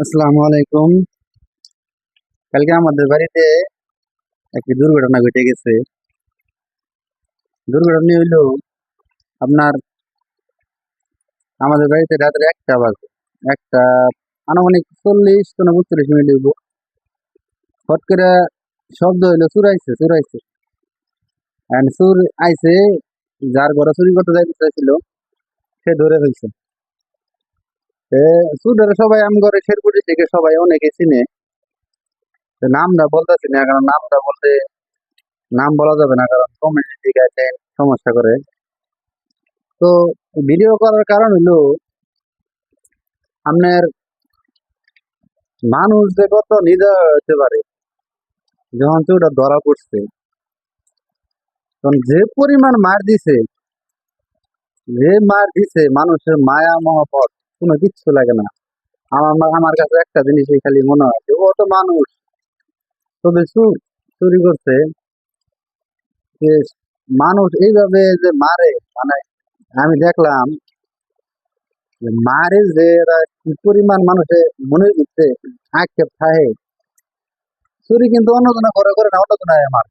আসসালামু আলাইকুম। কালকে আমাদের বাড়িতে একটি দুর্ঘটনা ঘটে গেছে। দুর্ঘটনা হইল আপনার আমাদের বাড়িতে রাত্রে একটা বাজে। একটা আনুমানিক চল্লিশ কোনো বত্রিশ মিনিট হইব। হট করে শব্দ হইল চুরাইছে চুরাইছে And চুর আইছে, যার ঘরে চুরি করতে যাইতে চাইছিল সে ধরে ফেলছে। ধরে সবাই আম ঘরে শেরপুটি থেকে সবাই অনেকে চিনে। নামটা বলতেছি না, কারণ নামটা বলতে নাম বলা যাবে না, কারণ কমিউনিটি থেকে সমস্যা করে। তো ভিডিও করার কারণ হলো, আপনার মানুষ যে কত নিদয় হতে পারে, যখন তো ওটা ধরা পড়ছে, তখন যে পরিমাণ মার দিছে, যে মার দিছে মানুষের মায়া মহব্বত কোনো কিচ্ছু লাগে না। আমার আমার কাছে একটা জিনিসই খালি মনে হয় ও তো মানুষ। তবে চুর চুরি করছে। যে মানুষ এইভাবে যে মারে মানে আমি দেখলাম যে মারে যে এরা কি পরিমাণ মানুষের মনের ভিতরে আক্ষেপ থাকে। চুরি কিন্তু অন্য জনে ঘরে করে না অন্য জনে মার।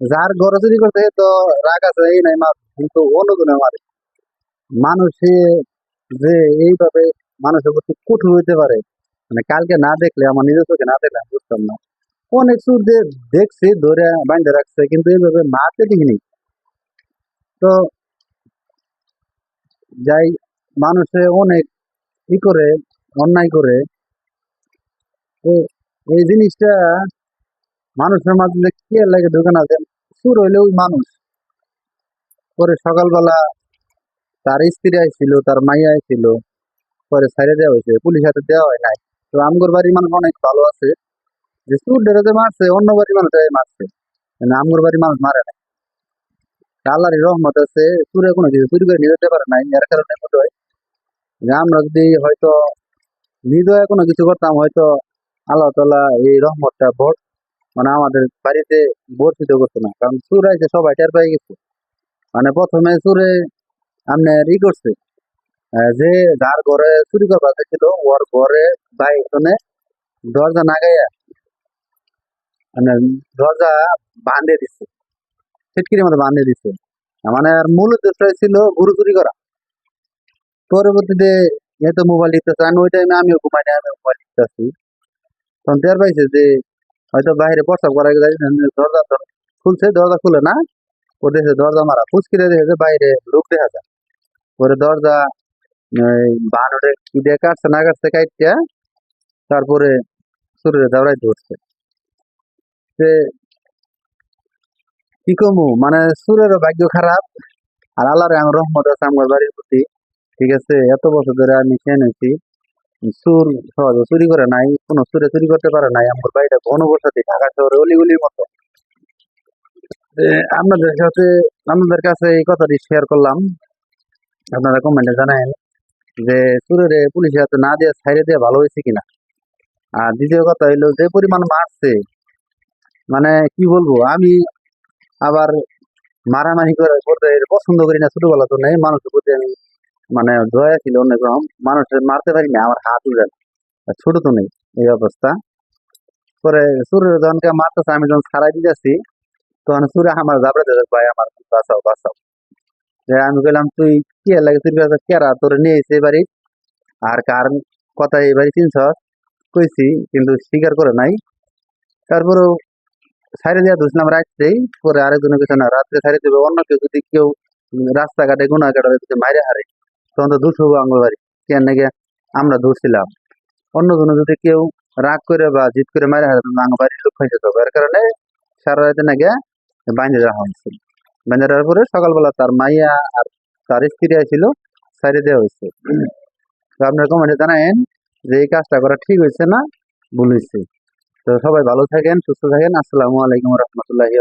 যার ঘরে চুরি করছে তো রাগ আছে, এই নাই মার। কিন্তু অন্য জনে মারে। মানুষে যে এইভাবে মানুষের প্রতি কঠোর হইতে পারে। মানে কালকে না দেখলে, আমার নিজের চোখে না দেখলে বুঝতাম না। অনেক চুর যে দেখছি ধরে বাইন্ধে রাখছে, কিন্তু এইভাবে মারতে দেখিনি তো যাই, মানুষে অনেক ই করে, অন্যায় করে। এই জিনিসটা মানুষের মাঝে কে লাগে ঢুকে না যে, সুর হইলে ওই মানুষ। পরে সকালবেলা তার স্ত্রী আইছিল, তার মাইয়া আইছিল, পরে ছাড়ে দেওয়া হয়েছে, পুলিশ হাতে দেওয়া হয় নাই। তো আমগর বাড়ির মানুষ অনেক ভালো আছে। যে যে মারছে, অন্য বাড়ির মানুষ মারছে। কিন্তু আমগর বাড়ির মানুষ মারে নাই। আল্লাহর রহমত আছে সুরে কোনো কিছু চুরি করে নিয়ে যেতে পারে নাই, এর কারণে বোধ হয়। যে আমরা যদি হয়তো হৃদয়ে কোনো কিছু করতাম, হয়তো আল্লাহ তালা এই রহমতটা ভোট মানে আমাদের বাড়িতে বর্ষিত করতো না। কারণ সুর আইছে, সবাই টের পেয়ে গেছে। মানে প্রথমে সুরে আপনার ই করছে। যে যার ঘরে চুরি করবার ছিল ওর ঘরে বাইরে দরজা নাগাইয়া মানে দরজা বাঁধে দিচ্ছে ছিটকির মতো বাঁধে দিচ্ছে মানে আর মূল উদ্দেশ্য ছিল গরু চুরি করা। পরবর্তীতে এত মোবাইল টিপতেছে, আমি ওই টাইমে আমিও ঘুমাই না আমি মোবাইল টিপতেছি। তখন টের পাইছে যে হয়তো বাইরে প্রস্তাব করা দরজা খুলছে, দরজা খুলে না, ও দেখে দরজা মারা। ফুচকিরে দেখেছে বাইরে লোক দেখা যায়। পরে দরজা বানোটে কি দিয়ে কাটছে, না কাটছে, কাইটটা, তারপরে শরীরে দাঁড়াই ধরছে সে কি কমু মানে সুরেরও ভাগ্য খারাপ, আর আল্লাহর আমার রহমত আছে আমার বাড়ির প্রতি, ঠিক আছে? এত বছর ধরে আমি চেনেছি সুর সহজে চুরি করে নাই, কোনো সুরে চুরি করতে পারে নাই, আমার বাড়িটা ঘনবসতি ঢাকা শহরে অলিগুলির মতো। আপনাদের সাথে, আপনাদের কাছে এই কথাটি শেয়ার করলাম। আপনারা কমেন্টে জানান যে সুরের পুলিশের হাতে না দিয়ে ছাইড়ে দিয়ে ভালো হয়েছে কিনা? আর দ্বিতীয় কথা হইল, যে পরিমাণ মারছে মানে কি বলব, আমি আবার মারামারি করে করতে পছন্দ করি না, ছোটবেলা তো নেই, মানুষের প্রতি আমি মানে দয়া ছিল অনেক রকম, মানুষের মারতে পারি না, আমার হাত উঠে না। ছোট তো নেই, এই অবস্থা। পরে সুরের জনকে মারতেছে, আমি যখন ছাড়াই দিতেছি, তখন সুরে আমার জাবড়ে দেবে ভাই, আমার বাঁচাও বাঁচাও। আমি বললাম তুই কি লাগে তুই কেরা? তোরে নিয়ে এসে এবারে আর কার কথা এবারে চিনছ? কইছি, কিন্তু স্বীকার করে নাই। তারপরেও সাইডে দেওয়া ধুসলাম রাখতেই পরে আরেকজনের কিছু না রাত্রে সাইডে দেবে, অন্য কেউ যদি কেউ রাস্তাঘাটে গুণা কাটা যদি মাইরে হারে, তখন তো দুষ হব আমার বাড়ি। কেন নাকি আমরা ধরছিলাম অন্য কোনো যদি কেউ রাগ করে বা জিত করে মাইরে হারে আমার বাড়ির লোক খাইছে তো এর কারণে সারা রাতে নাকি বাইন্ধে রাখা হয়েছে। রাখার পরে সকালবেলা তার মাইয়া আর তার স্ত্রী ছিল সাইডে দেওয়া হয়েছে তো আপনার কমেন্টে জানায়েন যে এই কাজটা করা ঠিক হয়েছে না, ভুল হয়েছে তো সবাই ভালো থাকেন, সুস্থ থাকেন। আসসালামু আলাইকুম রহমতুল্লাহি